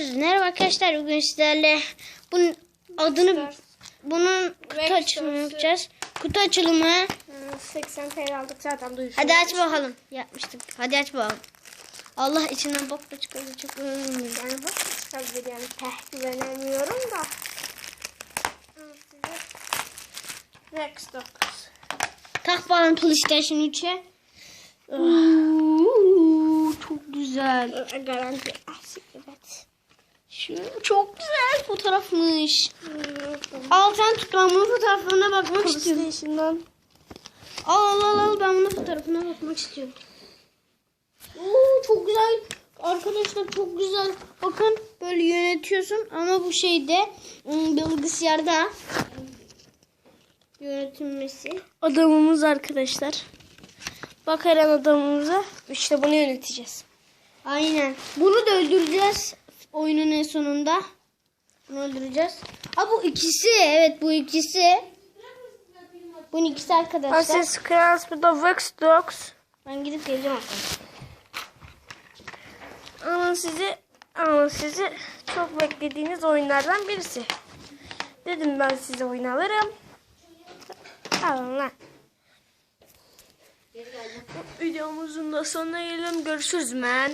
Merhaba arkadaşlar. Bugün sizlerle bunun adını bunun kutu açılımı yapacağız. Kutu açılımı. Ee, 80 TL aldık zaten duyuşum. Hadi aç bakalım. Yapmıştık. Hadi aç bakalım. Allah içinden bok da çıkardı. Çok önemli. Yani bak çıkabilir yani peh güvenemiyorum da. Rex 9. Tak bakalım PlayStation 3'e. Oo, çok güzel. Garanti. Çok güzel fotoğrafmış. Al sen tut ben bunun fotoğraflarına bakmak istiyorum. PlayStation'dan. Al al al al ben bunun fotoğrafına bakmak istiyorum. Oo çok güzel. Arkadaşlar çok güzel. Bakın böyle yönetiyorsun ama bu şeyde ım, bilgisayarda yönetilmesi. Adamımız arkadaşlar. Bak Eren adamımıza. İşte bunu yöneteceğiz. Aynen. Bunu da öldüreceğiz oyunun en sonunda. Bunu öldüreceğiz. Ha bu ikisi. Evet bu ikisi. Bunun ikisi arkadaşlar. Assassin's Creed bu da Vex Dogs. Ben gidip geleceğim arkadaşlar. Ama sizi ama sizi çok beklediğiniz oyunlardan birisi. Dedim ben size oyun alırım. Alın lan. Videomuzun da sonuna gelelim. Görüşürüz men.